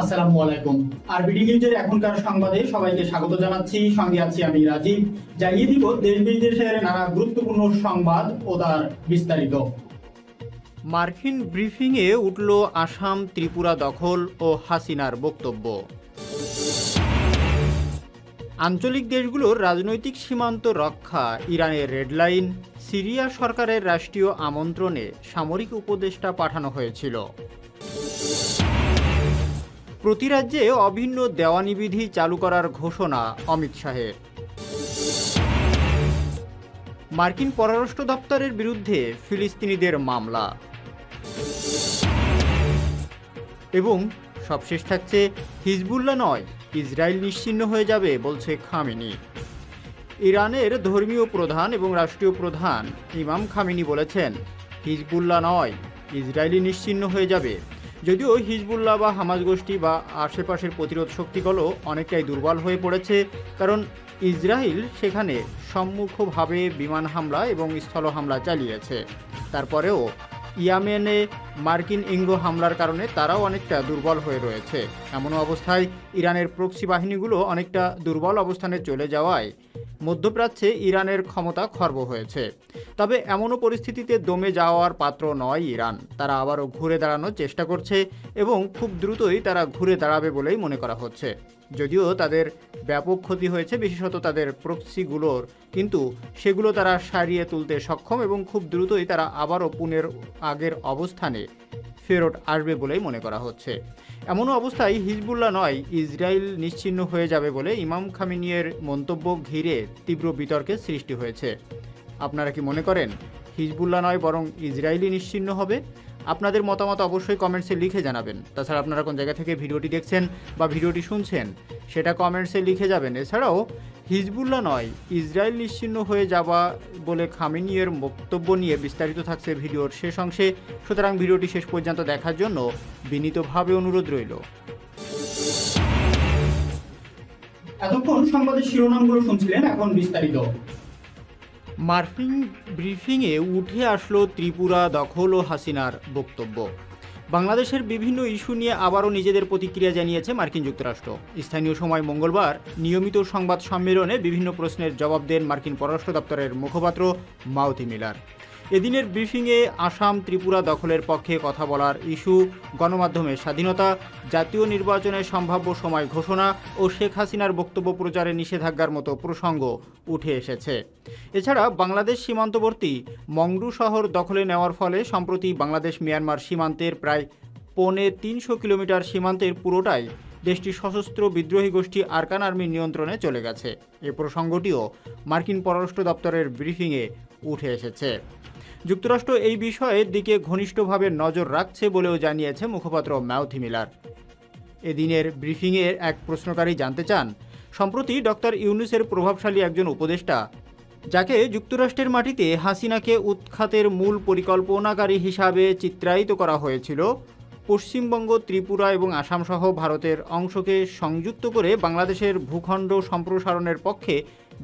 আসসালামু আলাইকুম। আরবিডি নিউজের এখনকার সংবাদে সবাইকে স্বাগত জানাচ্ছি। সঙ্গে আছি আমি রাজীব জানিয়ে দিব দেশ বিদেশের নানা গুরুত্বপূর্ণ সংবাদ ও তার বিস্তারিত। মার্কিন ব্রিফিংয়ে উঠল আসাম ত্রিপুরা দখল ও হাসিনার বক্তব্য। আঞ্চলিক দেশগুলোর রাজনৈতিক সীমান্ত রক্ষা, ইরানের রেডলাইন সিরিয়া সরকারের রাষ্ট্রীয় আমন্ত্রণে সামরিক উপদেষ্টা পাঠানো হয়েছিল। প্রতি রাজ্যে অভিন্ন দেওয়ানি বিধি চালু করার ঘোষণা অমিত শাহের। মার্কিন পররাষ্ট্র দপ্তরের বিরুদ্ধে ফিলিস্তিনিদের মামলা। এবং সবশেষ থাকছে, হিজবুল্লাহ নয়, ইসরায়েল নিশ্চিহ্ন হয়ে যাবে, বলছে খামিনি। ইরানের ধর্মীয় প্রধান এবং রাষ্ট্রীয় প্রধান ইমাম খামিনি বলেছেন, হিজবুল্লাহ নয় ইসরায়েলি নিশ্চিহ্ন হয়ে যাবে। যদিও হিজবুল্লাহ বা হামাজ গোষ্ঠী বা আশেপাশের প্রতিরোধ শক্তিগুলো অনেকটাই দুর্বল হয়ে পড়েছে, কারণ ইসরায়েল সেখানে সম্মুখভাবে বিমান হামলা এবং স্থল হামলা চালিয়েছে। তারপরেও ইয়ামেনে মার্কিন ইঙ্গ হামলার কারণে তারাও অনেকটা দুর্বল হয়ে রয়েছে। এমন অবস্থায় ইরানের প্রক্সি বাহিনীগুলো অনেকটা দুর্বল অবস্থানে চলে যাওয়ায় মধ্যপ্রাচ্যে ইরানের ক্ষমতা খর্ব হয়েছে। তবে এমনও পরিস্থিতিতে দমে যাওয়ার পাত্র নয় ইরান। তারা আবারও ঘুরে দাঁড়ানোর চেষ্টা করছে এবং খুব দ্রুতই তারা ঘুরে দাঁড়াবে বলেই মনে করা হচ্ছে। যদিও তাদের ব্যাপক ক্ষতি হয়েছে, বিশেষত তাদের প্রক্সিগুলোর। কিন্তু সেগুলো তারা সারিয়ে তুলতে সক্ষম এবং খুব দ্রুতই তারা আবারও পুনের আগের অবস্থানে ফেরত আসবে বলেই মনে করা হচ্ছে। এমনও অবস্থায় হিজবুল্লাহ নয়, ইসরায়েল নিশ্চিহ্ন হয়ে যাবে বলে ইমাম খামিনিয়ের মন্তব্য ঘিরে তীব্র বিতর্কের সৃষ্টি হয়েছে। আপনারা কি মনে করেন, হিজবুল্লাহ নয় বরং ইসরায়েলই নিশ্চিহ্ন হবে? আপনাদের মতামত অবশ্যই কমেন্টসে লিখে জানাবেন। তাছাড়া আপনারা কোন জায়গা থেকে ভিডিওটি দেখছেন বা ভিডিওটি শুনছেন, সেটা কমেন্টসে লিখে যাবেন। এছাড়াও হিজবুল্লাহ নয় ইসরায়েল নিশ্চিহ্ন হয়ে যাওয়া বলে খামিনিয়ের বক্তব্য নিয়ে বিস্তারিত থাকছে ভিডিওর শেষ অংশে। সুতরাং ভিডিওটি শেষ পর্যন্ত দেখার জন্য বিনীতভাবে অনুরোধ রইল। এতক্ষণ সংবাদের শিরোনামগুলো শুনছিলেন এখন বিস্তারিত। মার্কিন ব্রিফিংয়ে উঠে আসলো ত্রিপুরা দখল ও হাসিনার বক্তব্য। বাংলাদেশের বিভিন্ন ইস্যু নিয়ে আবারও নিজেদের প্রতিক্রিয়া জানিয়েছে মার্কিন যুক্তরাষ্ট্র। স্থানীয় সময় মঙ্গলবার নিয়মিত সংবাদ সম্মেলনে বিভিন্ন প্রশ্নের জবাব দেন মার্কিন পররাষ্ট্র দপ্তরের মুখপাত্র মাউথি মিলার। এদিনের ব্রিফিংয়ে আসাম ত্রিপুরা দখলের পক্ষে কথা বলার ইস্যু, গণমাধ্যমের স্বাধীনতা, জাতীয় নির্বাচনের সম্ভাব্য সময় ঘোষণা ও শেখ হাসিনার বক্তব্য প্রচারে নিষেধাজ্ঞার মতো প্রসঙ্গ উঠে এসেছে। এছাড়া বাংলাদেশ সীমান্তবর্তী মংডু শহর দখলে নেওয়ার ফলে সম্প্রতি বাংলাদেশ মিয়ানমার সীমান্তের প্রায় পৌনে তিনশো কিলোমিটার সীমান্তের পুরোটাই দেশটির সশস্ত্র বিদ্রোহী গোষ্ঠী আরকান আর্মির নিয়ন্ত্রণে চলে গেছে। এ প্রসঙ্গটিও মার্কিন পররাষ্ট্র দপ্তরের ব্রিফিংয়ে উঠে এসেছে। যুক্তরাষ্ট্র এই বিষয়ের দিকে ঘনিষ্ঠভাবে নজর রাখছে বলেও জানিয়েছে মুখপাত্র ম্যাউথি মিলার। এদিনের ব্রিফিংয়ের এক প্রশ্নকারী জানতে চান, সম্প্রতি ডক্টর ইউনুসের প্রভাবশালী একজন উপদেষ্টা, যাকে যুক্তরাষ্ট্রের মাটিতে হাসিনাকে উৎখাতের মূল পরিকল্পনাকারী হিসাবে চিত্রায়িত করা হয়েছিল, পশ্চিমবঙ্গ, ত্রিপুরা এবং আসাম সহ ভারতের অংশকে সংযুক্ত করে বাংলাদেশের ভূখণ্ড সম্প্রসারণের পক্ষে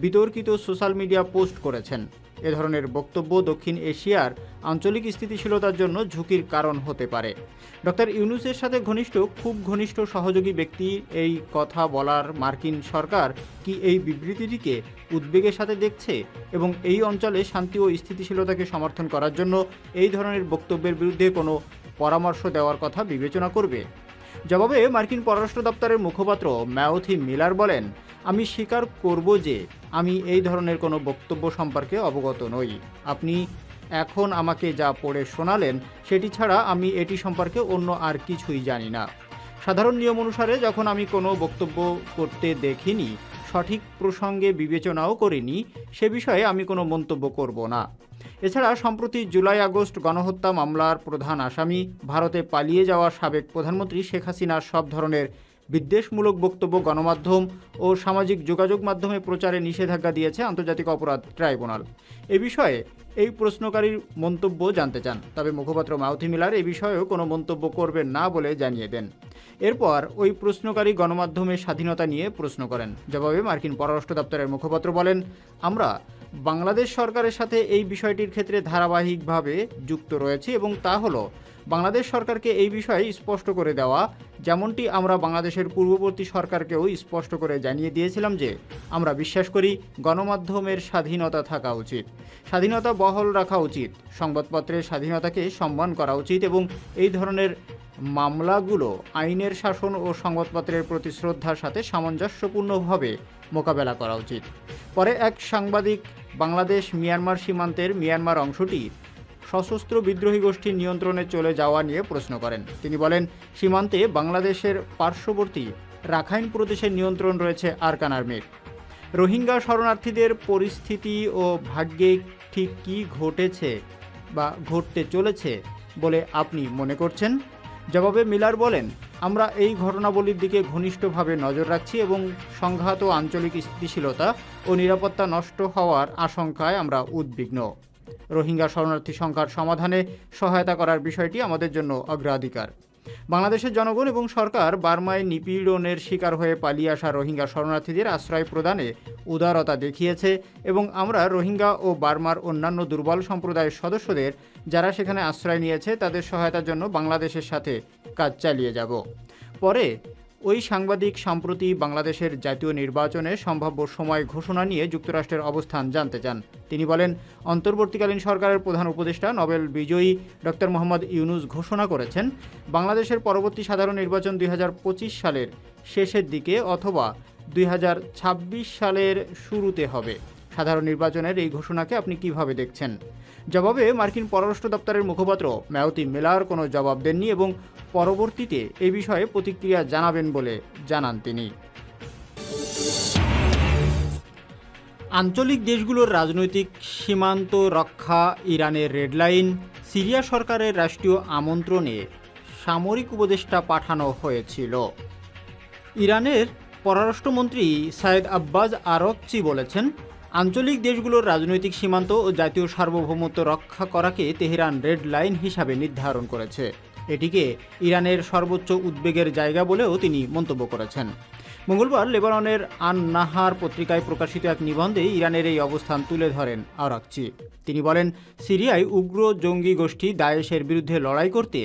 বিতর্কিত সোশ্যাল মিডিয়া পোস্ট করেছেন। এ ধরনের বক্তব্য দক্ষিণ এশিয়ার আঞ্চলিক স্থিতিশীলতার জন্য ঝুঁকির কারণ হতে পারে। ডক্টর ইউনুসের সাথে ঘনিষ্ঠ, খুব ঘনিষ্ঠ সহযোগী ব্যক্তি এই কথা বলার মার্কিন সরকার কি এই বিবৃতিটিকে উদ্বেগের সাথে দেখছে এবং এই অঞ্চলে শান্তি ও স্থিতিশীলতাকে সমর্থন করার জন্য এই ধরনের বক্তব্যের বিরুদ্ধে কোনো পরামর্শ দেওয়ার কথা বিবেচনা করবে? জবাবে মার্কিন পররাষ্ট্র দপ্তরের মুখপাত্র ম্যাওথি মিলার বলেন আমি স্বীকার করব যে আমি এই ধরনের কোনো বক্তব্য সম্পর্কে অবগত নই। আপনি এখন আমাকে যা পড়ে শোনালেন, সেটি ছাড়া আমি এটি সম্পর্কে অন্য আর কিছুই জানি না। সাধারণ নিয়ম অনুসারে যখন আমি কোনো বক্তব্য করতে দেখিনি, সঠিক প্রসঙ্গে বিবেচনাও করিনি, সে বিষয়ে আমি কোনো মন্তব্য করব না। এছাড়া সম্প্রতি জুলাই আগস্ট গণহত্যা মামলার প্রধান আসামি ভারতে পালিয়ে যাওয়া সাবেক প্রধানমন্ত্রী শেখ হাসিনার সব ধরনের বিদ্বেষমূলক বক্তব্য, গণমাধ্যম ও সামাজিক যোগাযোগ মাধ্যমে প্রচারে নিষেধাজ্ঞা দিয়েছে আন্তর্জাতিক অপরাধ ট্রাইব্যুনাল। এ বিষয়ে এই প্রশ্নকারীর মন্তব্য জানতে চান, তবে মুখপাত্র মাউথি মিলার এ বিষয়েও কোনো মন্তব্য করবেন না বলে জানিয়ে দেন। এরপর ওই প্রশ্নকারী গণমাধ্যমের স্বাধীনতা নিয়ে প্রশ্ন করেন। জবাবে মার্কিন পররাষ্ট্র দপ্তরের মুখপাত্র বলেন, আমরা বাংলাদেশ সরকারের সাথে এই বিষয়টির ক্ষেত্রে ধারাবাহিকভাবে যুক্ত রয়েছে এবং তা হলো বাংলাদেশ সরকারকে এই বিষয়ে স্পষ্ট করে দেওয়া, যেমনটি আমরা বাংলাদেশের পূর্ববর্তী সরকারকেও স্পষ্ট করে জানিয়ে দিয়েছিলাম যে, আমরা বিশ্বাস করি গণমাধ্যমের স্বাধীনতা থাকা উচিত। স্বাধীনতা বহল রাখা উচিত, সংবাদপত্রের স্বাধীনতাকে সম্মান করা উচিত এবং এই ধরনের মামলাগুলো আইনের শাসন ও সংবাদপত্রের প্রতি শ্রদ্ধার সাথে সামঞ্জস্যপূর্ণভাবে মোকাবেলা করা উচিত। পরে এক সাংবাদিক বাংলাদেশ মিয়ানমার সীমান্তের মিয়ানমার অংশটি সশস্ত্র বিদ্রোহী গোষ্ঠীর নিয়ন্ত্রণে চলে যাওয়া নিয়ে প্রশ্ন করেন। তিনি বলেন, সীমান্তে বাংলাদেশের পার্শ্ববর্তী রাখাইন প্রদেশের নিয়ন্ত্রণ রয়েছে আরকান আর্মির রোহিঙ্গা শরণার্থীদের পরিস্থিতি ও ভাগ্যে ঠিক কী ঘটেছে বা ঘটতে চলেছে বলে আপনি মনে করছেন? জবাবে মিলার বলেন, আমরা এই ঘটনাবলীর দিকে ঘনিষ্ঠভাবে নজর রাখছি এবং সংঘাত ও আঞ্চলিক স্থিতিশীলতা ও নিরাপত্তা নষ্ট হওয়ার আশঙ্কায় আমরা উদ্বিগ্ন। রোহিঙ্গা শরণার্থী সংখ্যার সমাধানে সহায়তা করার বিষয়টি আমাদের জন্য অগ্রাধিকার। বাংলাদেশের জনগণ এবং সরকার বার্মায় নিপীড়নের শিকার হয়ে পালিয়ে আসা রোহিঙ্গা শরণার্থীদের আশ্রয় প্রদানে উদারতা দেখিয়েছে এবং আমরা রোহিঙ্গা ও বার্মার অন্যান্য দুর্বল সম্প্রদায়ের সদস্যদের যারা সেখানে আশ্রয় নিয়েছে তাদের সহায়তার জন্য বাংলাদেশের সাথে কাজ চালিয়ে যাব। পরে ওই সাংবাদিক সম্প্রতি বাংলাদেশের জাতীয় নির্বাচনে সম্ভাব্য সময় ঘোষণা নিয়ে যুক্তরাষ্ট্রের অবস্থান জানতে চান। তিনি বলেন, অন্তর্বর্তীকালীন সরকারের প্রধান উপদেষ্টা, নোবেল বিজয়ী ডক্টর মোহাম্মদ ইউনুস ঘোষণা করেছেন, বাংলাদেশের পরবর্তী সাধারণ নির্বাচন দুই হাজার পঁচিশ সালের শেষের দিকে অথবা দুই হাজার ছাব্বিশ সালের শুরুতে হবে। সাধারণ নির্বাচনের এই ঘোষণাকে আপনি কীভাবে দেখছেন? জবাবে মার্কিন পররাষ্ট্র দপ্তরের মুখপাত্র ম্যাওতি মেলার কোনো জবাব দেননি এবং পরবর্তীতে এ বিষয়ে প্রতিক্রিয়া জানাবেন বলে জানান তিনি। আঞ্চলিক দেশগুলোর রাজনৈতিক সীমান্ত রক্ষা, ইরানের রেডলাইন সিরিয়া সরকারের রাষ্ট্রীয় আমন্ত্রণে সামরিক উপদেষ্টা পাঠানো হয়েছিল। ইরানের পররাষ্ট্রমন্ত্রী সায়েদ আব্বাস আরকচি বলেছেন আঞ্চলিক দেশগুলোর রাজনৈতিক সীমান্ত ও জাতীয় সার্বভৌমত্ব রক্ষা করাকে তেহরান রেড লাইন হিসাবে নির্ধারণ করেছে। এটিকে ইরানের সর্বোচ্চ উদ্বেগের জায়গা বলেও তিনি মন্তব্য করেছেন। মঙ্গলবার লেবাননের আন নাহার পত্রিকায় প্রকাশিত এক নিবন্ধে ইরানের এই অবস্থান তুলে ধরেন আরাকচি। তিনি বলেন, সিরিয়ায় উগ্র জঙ্গি গোষ্ঠী দায়েশের বিরুদ্ধে লড়াই করতে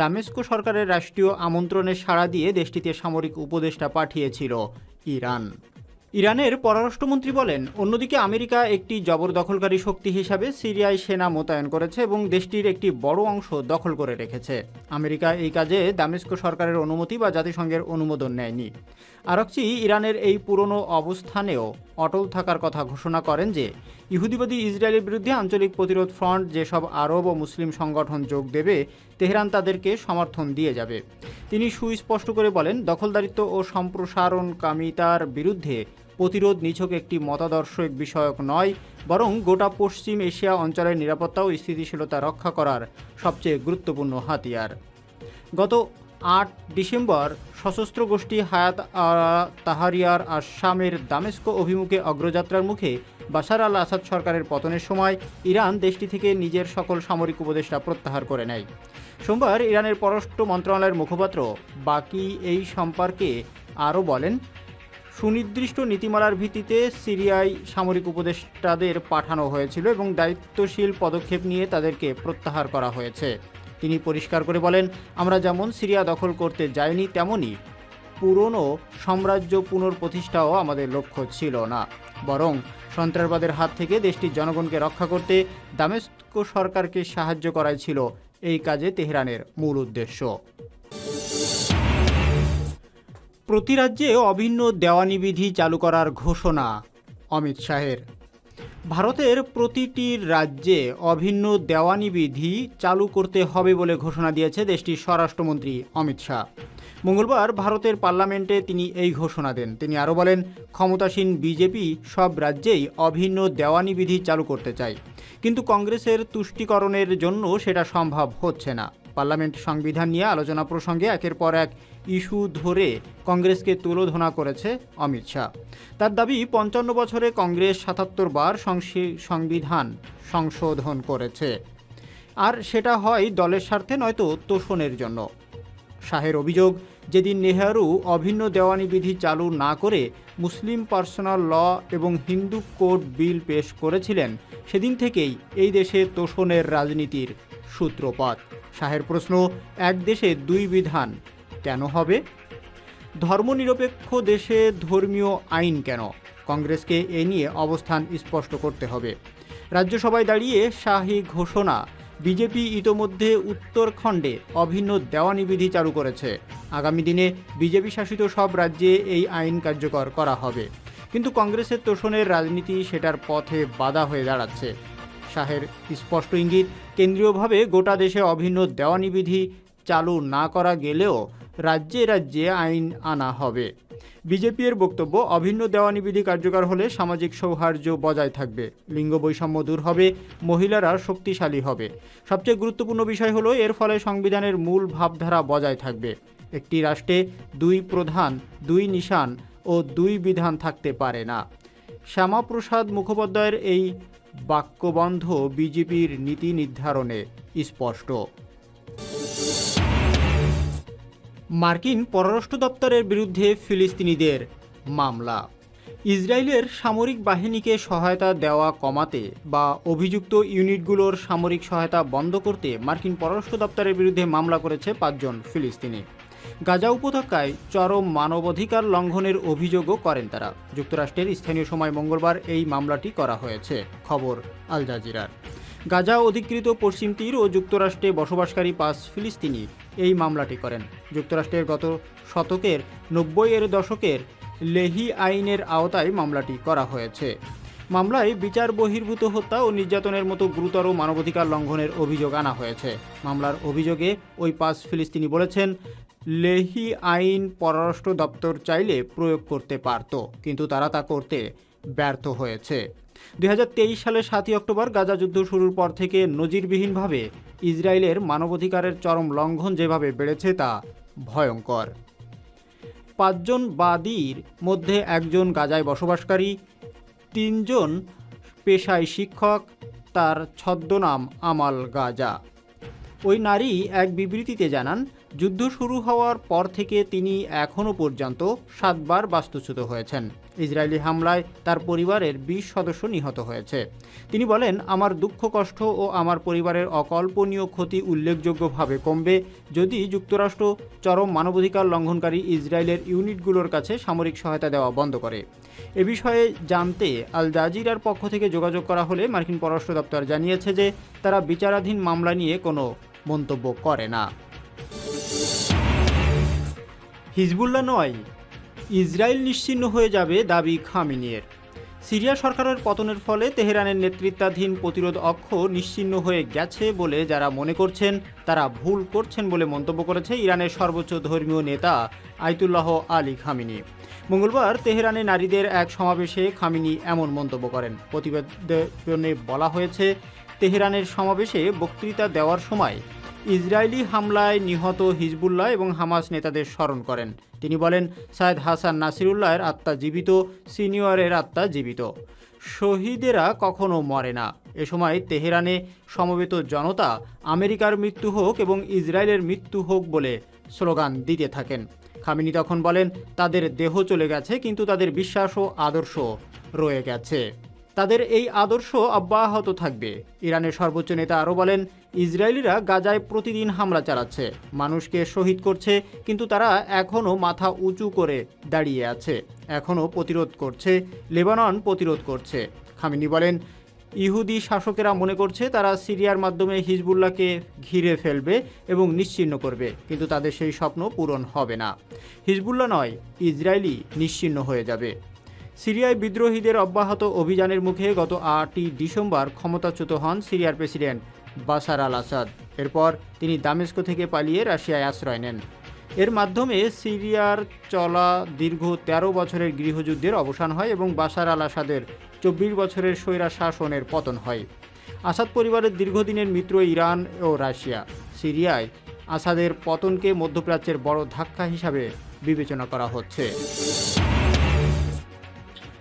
দামেস্কো সরকারের রাষ্ট্রীয় আমন্ত্রণে সাড়া দিয়ে দেশটিতে সামরিক উপদেষ্টা পাঠিয়েছিল ইরান। ইরানের পররাষ্ট্রমন্ত্রী বলেন, অন্যদিকে আমেরিকা একটি জবরদখলকারী শক্তি হিসাবে সিরিয়ায় সেনা মোতায়েন করেছে এবং দেশটির একটি বড় অংশ দখল করে রেখেছে। আমেরিকা এই কাজে দামেস্কো সরকারের অনুমতি বা জাতিসংঘের অনুমোদন নেয়নি। আরকচি ইরানের এই পুরনো অবস্থানেও অটল থাকার কথা ঘোষণা করেন যে, ইহুদিবাদী ইসরায়েলের বিরুদ্ধে আঞ্চলিক প্রতিরোধ ফ্রন্ট যেসব আরব ও মুসলিম সংগঠন যোগ দেবে, তেহরান তাদেরকে সমর্থন দিয়ে যাবে। তিনি সুস্পষ্ট করে বলেন, দখলদারিত্ব ও সম্প্রসারণকামিতার বিরুদ্ধে প্রতিরোধ নিছক একটি মতাদর্শিক বিষয়ক নয়, বরং গোটা পশ্চিম এশিয়া অঞ্চলের নিরাপত্তা ও স্থিতিশীলতা রক্ষা করার সবচেয়ে গুরুত্বপূর্ণ হাতিয়ার। গত আট ডিসেম্বর সশস্ত্র গোষ্ঠী হায়াত তাহারিয়ার আসামের দামেস্কো অভিমুখে অগ্রযাত্রার মুখে বাশার আল আসাদ সরকারের পতনের সময় ইরান দেশটি থেকে নিজের সকল সামরিক উপদেষ্টা প্রত্যাহার করে নেয়। সোমবার ইরানের পররাষ্ট্র মন্ত্রণালয়ের মুখপাত্র বাকি এই সম্পর্কে আরও বলেন সুনির্দিষ্ট নীতিমালার ভিত্তিতে সিরিয়ায় সামরিক উপদেষ্টাদের পাঠানো হয়েছিল এবং দায়িত্বশীল পদক্ষেপ নিয়ে তাদেরকে প্রত্যাহার করা হয়েছে। তিনি পরিষ্কার করে বলেন, আমরা যেমন সিরিয়া দখল করতে যাইনি তেমনই পুরনো সাম্রাজ্য পুনর্প্রতিষ্ঠাও আমাদের লক্ষ্য ছিল না। বরং সন্ত্রাসবাদের হাত থেকে দেশটির জনগণকে রক্ষা করতে দামেস্কো সরকারকে সাহায্য করাই ছিল এই কাজে তেহরানের মূল উদ্দেশ্য। প্রতি রাজ্যে অভিন্ন দেওয়ানি বিধি চালু করার ঘোষণা অমিত শাহের। ভারতের প্রতিটি রাজ্যে অভিন্ন দেওয়ানি বিধি চালু করতে হবে বলে ঘোষণা দিয়েছে দেশটির স্বরাষ্ট্রমন্ত্রী অমিত শাহ। মঙ্গলবার ভারতের পার্লামেন্টে তিনি এই ঘোষণা দেন। তিনি আরও বলেন, ক্ষমতাসীন বিজেপি সব রাজ্যেই অভিন্ন দেওয়ানি বিধি চালু করতে চায়। কিন্তু কংগ্রেসের তুষ্টিকরণের জন্য সেটা সম্ভব হচ্ছে না। পার্লামেন্ট সংবিধান নিয়ে আলোচনা প্রসঙ্গে একের পর এক ইস্যু ধরে কংগ্রেসকে তুলোধনা করেছে অমিত শাহ। তার দাবি, পঞ্চান্ন বছরে কংগ্রেস সাতাত্তর বার সংবিধান সংশোধন করেছে। আর সেটা হয় দলের স্বার্থে, নয়তো তোষণের জন্য। শাহের অভিযোগ, যেদিন নেহরু অভিন্ন দেওয়ানি বিধি চালু না করে মুসলিম পার্সোনাল ল এবং হিন্দু কোড বিল পেশ করেছিলেন, সেদিন থেকেই এই দেশে তোষণের রাজনীতির সূত্রপাত। শাহের প্রশ্ন, এক দেশে দুই বিধান কেন হবে? ধর্মনিরপেক্ষ দেশে ধর্মীয় আইন কেন? কংগ্রেসকে এ নিয়ে অবস্থান স্পষ্ট করতে হবে। রাজ্যসভায় দাঁড়িয়ে শাহী ঘোষণা, বিজেপি ইতোমধ্যে উত্তরখণ্ডে অভিন্ন দেওয়ানি বিধি চালু করেছে। আগামী দিনে বিজেপি শাসিত সব রাজ্যে এই আইন কার্যকর করা হবে। কিন্তু কংগ্রেসের তোষণের রাজনীতি সেটার পথে বাধা হয়ে দাঁড়াচ্ছে। শাহের স্পষ্ট ইঙ্গিত, কেন্দ্রীয়ভাবে গোটা দেশে অভিন্ন দেওয়ানি বিধি চালু না করা গেলেও রাজ্যে রাজ্যে আইন আনা হবে। বিজেপি এর বক্তব্য, অভিন্ন দেওয়ানি বিধি কার্যকর হলে সামাজিক সৌহার্দ্য বজায় থাকবে। লিঙ্গ বৈষম্য দূর হবে, মহিলারা শক্তিশালী হবে। সবচেয়ে গুরুত্বপূর্ণ বিষয় হলো, এর ফলে সংবিধানের মূল ভাবধারা বজায় থাকবে। একটি রাষ্ট্রে দুই প্রধান, দুই নিশান ও দুই বিধান থাকতে পারে না। শ্যামাপ্রসাদ মুখোপাধ্যায়ের এই বাক্যবন্ধ বিজেপির নীতি নির্ধারণে স্পষ্ট। মার্কিন পররাষ্ট্র দপ্তরের বিরুদ্ধে ফিলিস্তিনিদের মামলা। ইসরায়েলের সামরিক বাহিনীকে সহায়তা দেওয়া কমাতে বা অভিযুক্ত ইউনিটগুলোর সামরিক সহায়তা বন্ধ করতে মার্কিন পররাষ্ট্র দপ্তরের বিরুদ্ধে মামলা করেছে পাঁচজন ফিলিস্তিনি। গাজা উপত্যকায় চরম মানবাধিকার লঙ্ঘনের অভিযোগও করেন তারা। যুক্তরাষ্ট্রের স্থানীয় সময় মঙ্গলবার এই মামলাটি করা হয়েছে। খবর আল জাজিরার। গাজা অধিকৃত পশ্চিম তীর ও যুক্তরাষ্ট্রে বসবাসকারী পাঁচ ফিলিস্তিনি এই মামলাটি করেন। যুক্তরাষ্ট্রের গত শতকের নব্বই এর দশকের লেহি আইনের আওতায় মামলাটি করা হয়েছে। মামলায় বিচার বহির্ভূত হত্যা ও নির্যাতনের মতো গুরুতর মানবাধিকার লঙ্ঘনের অভিযোগ আনা হয়েছে। মামলার অভিযোগে ওই পাঁচ ফিলিস্তিনি বলেছেন, লেহি আইন পররাষ্ট্র দপ্তর চাইলে প্রয়োগ করতে পারত, কিন্তু তারা তা করতে ব্যর্থ হয়েছে। দুই হাজার তেইশ সালের সাতই অক্টোবর গাজা যুদ্ধ শুরুর পর থেকে নজিরবিহীনভাবে ইসরায়েলের মানবাধিকারের চরম লঙ্ঘন যেভাবে বেড়েছে তা ভয়ঙ্কর। পাঁচজন বাদীর মধ্যে একজন গাজায় বসবাসকারী, তিনজন পেশায় শিক্ষক, তার ছদ্মনাম আমাল গাজা। ওই নারী এক বিবৃতিতে জানান যুদ্ধ শুরু হওয়ার পর থেকে তিনি এখনও পর্যন্ত সাতবার বাস্তুচ্যুত হয়েছেন। ইসরায়েলি হামলায় তার পরিবারের বিশ সদস্য নিহত হয়েছে। তিনি বলেন, আমার দুঃখ, কষ্ট ও আমার পরিবারের অকল্পনীয় ক্ষতি উল্লেখযোগ্যভাবে কমবে যদি যুক্তরাষ্ট্র চরম মানবাধিকার লঙ্ঘনকারী ইসরায়েলের ইউনিটগুলোর কাছে সামরিক সহায়তা দেওয়া বন্ধ করে। এ বিষয়ে জানতে আল জাজিরার পক্ষ থেকে যোগাযোগ করা হলে মার্কিন পররাষ্ট্র দপ্তর জানিয়েছে যে তারা বিচারাধীন মামলা নিয়ে কোনো মন্তব্য করে না। হিজবুল্লাহ নয়, ইসরায়েল নিশ্চিহ্ন হয়ে যাবে দাবি খামিনিয়ের সিরিয়া সরকারের পতনের ফলে তেহরানের নেতৃত্বাধীন প্রতিরোধ অক্ষ নিশ্চিহ্ন হয়ে গেছে বলে যারা মনে করছেন, তারা ভুল করছেন বলে মন্তব্য করেছে ইরানের সর্বোচ্চ ধর্মীয় নেতা আয়তুল্লাহ আলী খামিনি। মঙ্গলবার তেহরানে নারীদের এক সমাবেশে খামিনি এমন মন্তব্য করেন। প্রতিবেদনে বলা হয়েছে, তেহরানের সমাবেশে বক্তৃতা দেওয়ার সময় ইসরায়েলি হামলায় নিহত হিজবুল্লাহ এবং হামাস নেতাদের স্মরণ করেন। তিনি বলেন সায়েদ হাসান নাসিরুল্লাহের আত্মা জীবিত, সিনিয়রের আত্মা জীবিত। শহীদেরা কখনো মরে না। এ সময় তেহরানে সমবেত জনতা, আমেরিকার মৃত্যু হোক এবং ইসরায়েলের মৃত্যু হোক বলে স্লোগান দিতে থাকেন। খামিনি তখন বলেন, তাদের দেহ চলে গেছে, কিন্তু তাদের বিশ্বাস ও আদর্শ রয়ে গেছে। তাদের এই আদর্শ অব্যাহত থাকবে। ইরানের সর্বোচ্চ নেতা আরও বলেন, ইসরায়েলিরা গাজায় প্রতিদিন হামলা চালাচ্ছে, মানুষকে শহীদ করছে, কিন্তু তারা এখনও মাথা উঁচু করে দাঁড়িয়ে আছে, এখনও প্রতিরোধ করছে, লেবানন প্রতিরোধ করছে। খামিনি বলেন, ইহুদি শাসকেরা মনে করছে তারা সিরিয়ার মাধ্যমে হিজবুল্লাহকে ঘিরে ফেলবে এবং নিশ্চিহ্ন করবে, কিন্তু তাদের সেই স্বপ্ন পূরণ হবে না। হিজবুল্লাহ নয় ইসরায়েলি নিশ্চিহ্ন হয়ে যাবে। সিরিয়ায় বিদ্রোহীদের অব্যাহত অভিযানের মুখে গত আটই ডিসেম্বর ক্ষমতাচ্যুত হন সিরিয়ার প্রেসিডেন্ট বাসার আল আসাদ। এরপর তিনি দামেস্কো থেকে পালিয়ে রাশিয়ায় আশ্রয় নেন। এর মাধ্যমে সিরিয়ার চলা দীর্ঘ ১৩ বছরের গৃহযুদ্ধের অবসান হয় এবং বাসার আল আসাদের চব্বিশ বছরের স্বৈরা শাসনের পতন হয়। আসাদ পরিবারের দীর্ঘদিনের মিত্র ইরান ও রাশিয়া। সিরিয়ায় আসাদের পতনকে মধ্যপ্রাচ্যের বড় ধাক্কা হিসাবে বিবেচনা করা হচ্ছে।